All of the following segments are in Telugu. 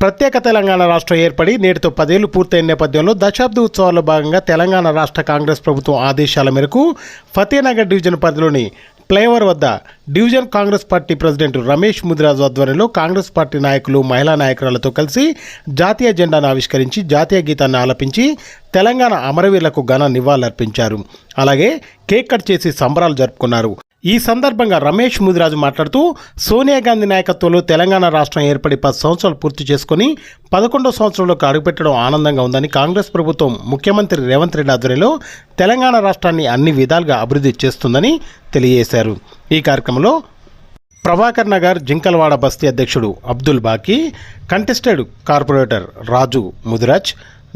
ప్రత్యేక తెలంగాణ రాష్ట్రం ఏర్పడి నేటితో పదేళ్ళు పూర్తయిన నేపథ్యంలో దశాబ్ది ఉత్సవాల్లో భాగంగా తెలంగాణ రాష్ట్ర కాంగ్రెస్ ప్రభుత్వం ఆదేశాల మేరకు ఫతేనగర్ డివిజన్ పరిధిలోని ఫ్లైఓవర్ వద్ద division Congress party president Ramesh Mudiraju ఆధ్వర్యంలో కాంగ్రెస్ పార్టీ నాయకులు మహిళా నాయకురాలతో కలిసి జాతీయ జెండాను ఆవిష్కరించి జాతీయ గీతాన్ని ఆలపించి తెలంగాణ అమరవీరులకు ఘన నివాళులర్పించారు. అలాగే కేక్ కట్ చేసి సంబరాలు జరుపుకున్నారు. ఈ సందర్భంగా రమేష్ ముదిరాజు మాట్లాడుతూ సోనియా గాంధీ నాయకత్వంలో తెలంగాణ రాష్ట్రం ఏర్పడి పది సంవత్సరాలు పూర్తి చేసుకుని పదకొండో సంవత్సరంలోకి అడుగుపెట్టడం ఆనందంగా ఉందని కాంగ్రెస్ ప్రభుత్వం ముఖ్యమంత్రి రేవంత్ రెడ్డి ఆధ్వర్యంలో తెలంగాణ రాష్ట్రాన్ని అన్ని విధాలుగా అభివృద్ధి చేస్తుందని తెలియజేశారు. ఈ కార్యక్రమంలో ప్రభాకర్ నగర్ జింకల్వాడ బస్తీ అధ్యక్షుడు Abdul Baqi contested corporator Raju Mudiraj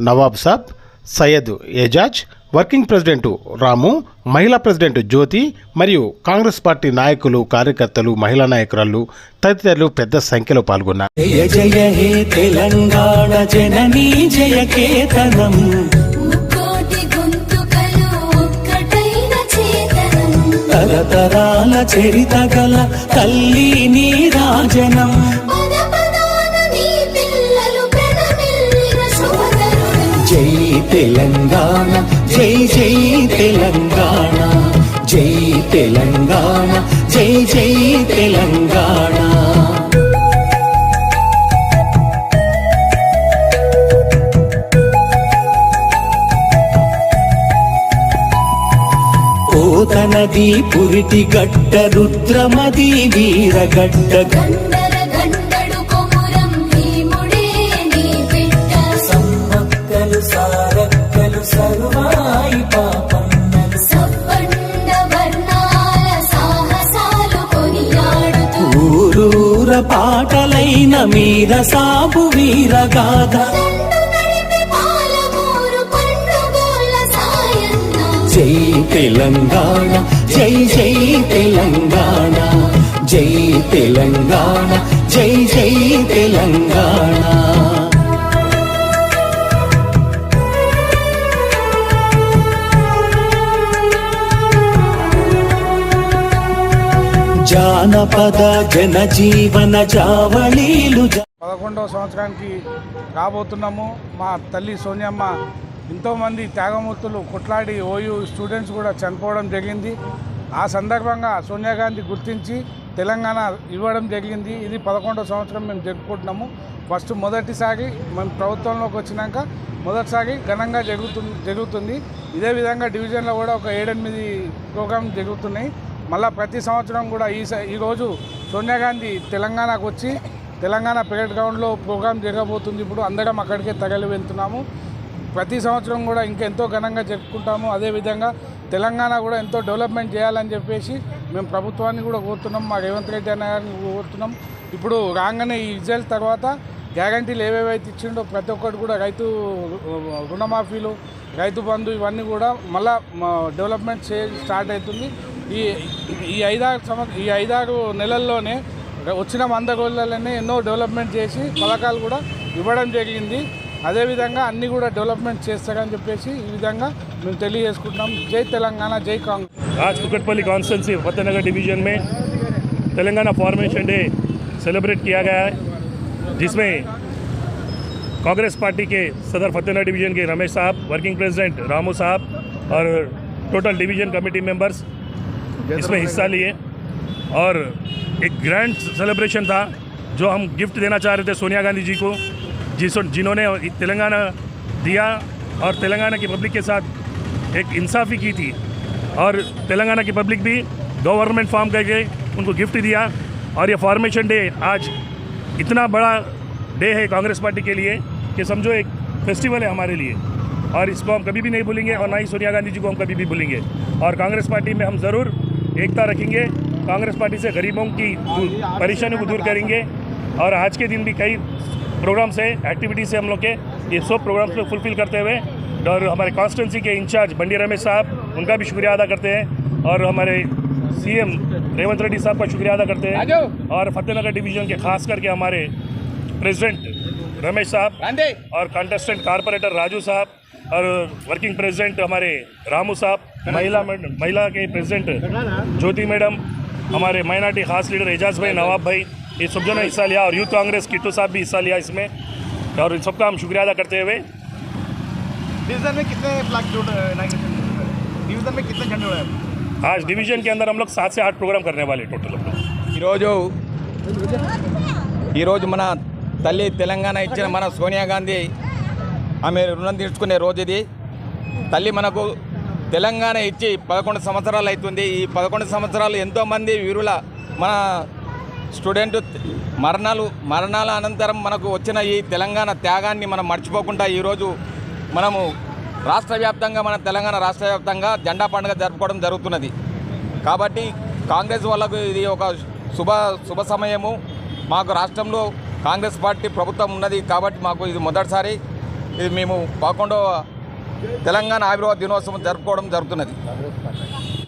Nawab saab Syed Ejaz working president Ramu మహిళా ప్రెసిడెంట్ జ్యోతి మరియు కాంగ్రెస్ పార్టీ నాయకులు కార్యకర్తలు మహిళా నాయకురాలు తదితరులు పెద్ద సంఖ్యలో పాల్గొన్నారు. జయ జయ హే తెలంగాణ జననీ జయ కేతనం. తరతరాల చరిత గల తల్లి నీ రాజనం. జై తెలంగాణ జై జై తెలంగాణ జై తెలంగాణ జై జై తెలంగాణ. పోతనది పురిటి గడ్డ రుద్రమది వీరగడ్డ. గండర పాటలైన మీర సాబు వీరగాథ దండు జై తెలంగాణ జై జై తెలంగాణ జై తెలంగాణ జై జై తెలంగాణ. జానపద జనజీవన జావళీలు పదకొండవ సంవత్సరానికి రాబోతున్నాము. మా తల్లి సోనియమ్మ ఎంతోమంది త్యాగమూర్తులు కొట్లాడి ఓయూ స్టూడెంట్స్ కూడా చనిపోవడం జరిగింది. ఆ సందర్భంగా సోనియా గాంధీ గుర్తించి తెలంగాణ ఇవ్వడం జరిగింది. ఇది పదకొండవ సంవత్సరం మేము జరుపుకుంటున్నాము. ఫస్ట్ మొదటిసారి మేము ప్రభుత్వంలోకి వచ్చినాక మొదటిసారి ఘనంగా జరుగుతు జరుగుతుంది. ఇదే విధంగా డివిజన్లో కూడా ఒక ఏడెనిమిది ప్రోగ్రాం జరుగుతున్నాయి. మళ్ళీ ప్రతి సంవత్సరం కూడా ఈ స- ఈరోజు సోనియా గాంధీ తెలంగాణకు వచ్చి తెలంగాణ పరేడ్ గ్రౌండ్లో ప్రోగ్రాం జరగబోతుంది ఇప్పుడు అందరం అక్కడికే తరలి వెళ్తున్నాము. ప్రతి సంవత్సరం కూడా ఇంకెంతో ఘనంగా జరుపుకుంటాము. అదేవిధంగా తెలంగాణ కూడా ఎంతో డెవలప్మెంట్ చేయాలని చెప్పేసి మేము ప్రభుత్వాన్ని కూడా కోరుతున్నాం. మా రేవంత్ రెడ్డి అన్న గారిని కోరుతున్నాం. ఇప్పుడు రాగానే ఈ రిజల్ట్ తర్వాత గ్యారంటీలు ఏవేవైతే ఇచ్చిండో ప్రతి ఒక్కటి కూడా రైతు రుణమాఫీలు రైతు బంధు ఇవన్నీ కూడా మళ్ళా డెవలప్మెంట్ స్టార్ట్ అవుతుంది. ఈ ఈ ఐదారు సంవత్సరం ఈ ఐదారు నెలల్లోనే వచ్చిన వంద రోజులలోనే ఎన్నో డెవలప్మెంట్ చేసి పథకాలు కూడా ఇవ్వడం జరిగింది అదేవిధంగా అన్నీ కూడా డెవలప్మెంట్ చేస్తారని చెప్పేసి ఈ విధంగా మేము తెలియజేసుకుంటున్నాం జై తెలంగాణ జై కాంగ్రెస్ आज कुकटपल्ली कॉन्स्टेंसी फतेहनगर डिवीजन में तेलंगाना फॉर्मेशन डे सेलिब्रेट किया गया है जिसमें कांग्रेस पार्टी के सदर फतेहनगर डिवीजन के रमेश साहब वर्किंग प्रेसिडेंट रामू साहब और टोटल डिवीजन कमेटी मेंबर्स इसमें हिस्सा लिए। और एक ग्रैंड सेलिब्रेशन था जो हम गिफ्ट देना चाह रहे थे सोनिया गांधी जी को जिस जिन्होंने तेलंगाना दिया और तेलंगाना की पब्लिक के साथ एक इंसाफी की थी। और तेलंगाना की पब्लिक भी गवर्नमेंट फॉर्म करके उनको गिफ्ट दिया। और ये फॉर्मेशन डे आज इतना बड़ा डे है कांग्रेस पार्टी के लिए कि समझो एक फेस्टिवल है हमारे लिए। और इसको हम कभी भी नहीं भूलेंगे और ना ही सोनिया गांधी जी को हम कभी भी भूलेंगे। और कांग्रेस पार्टी में हम ज़रूर एकता रखेंगे कांग्रेस पार्टी से गरीबों की परेशानियों को दूर करेंगे और आज के दिन भी कई प्रोग्राम्स है एक्टिविटीज़ है हम लोग के ये सब प्रोग्राम्स को फुलफिल करते हुए और हमारे कॉन्स्टिटेंसी के इंचार्ज बंडी रमेश साहब उनका भी शुक्रिया अदा करते हैं और हमारे सीएम रेवंत रेड्डी साहब का शुक्रिया अदा करते हैं और फतेहनगर डिवीज़न के खास करके हमारे प्रेसिडेंट रमेश साहब और कंटेस्टेंट कारपोरेटर राजू साहब और वर्किंग प्रेसिडेंट हमारे रामू साहब महिला मैड- महिला के प्रेसिडेंट ज्योति मैडम हमारे माइनॉरिटी खास लीडर एजाज भाई नवाब भाई ये सब जो ने हिस्सा लिया और यूथ कांग्रेस किट्टू साहब भी हिस्सा लिया इसमें और इन सबका हम शुक्रिया अदा करते हुए डिवीजन में कितने फ्लैग जोड़ डिवीजन में कितने झंडे उड़ाए आज डिवीजन के अंदर हम लोग सात से आठ प्रोग्राम करने वाले टोटल हम लोग ఈరోజు ఈరోజు మన తల్లి తెలంగాణ ఇచ్చిన మన సోనియా గాంధీ ఆమె రుణం తీర్చుకునే రోజు ఇది. తల్లి మనకు తెలంగాణ ఇచ్చి పదకొండు సంవత్సరాలు అవుతుంది. ఈ పదకొండు సంవత్సరాలు ఎంతోమంది వీరుల మన స్టూడెంట్ మరణాలు మరణాల అనంతరం మనకు వచ్చిన ఈ తెలంగాణ త్యాగాన్ని మనం మర్చిపోకుండా ఈరోజు మనము రాష్ట్ర వ్యాప్తంగా మన తెలంగాణ రాష్ట్ర వ్యాప్తంగా జెండా పండుగ జరుపుకోవడం జరుగుతున్నది. కాబట్టి కాంగ్రెస్ వాళ్ళకు ఇది ఒక శుభ శుభ సమయము. మాకు రాష్ట్రంలో కాంగ్రెస్ పార్టీ ప్రభుత్వం ఉన్నది కాబట్టి మాకు ఇది మొదటిసారి. ఇది మేము పదకొండవ తెలంగాణ ఆవిర్భావ దినోత్సవం జరుపుకోవడం జరుగుతున్నది.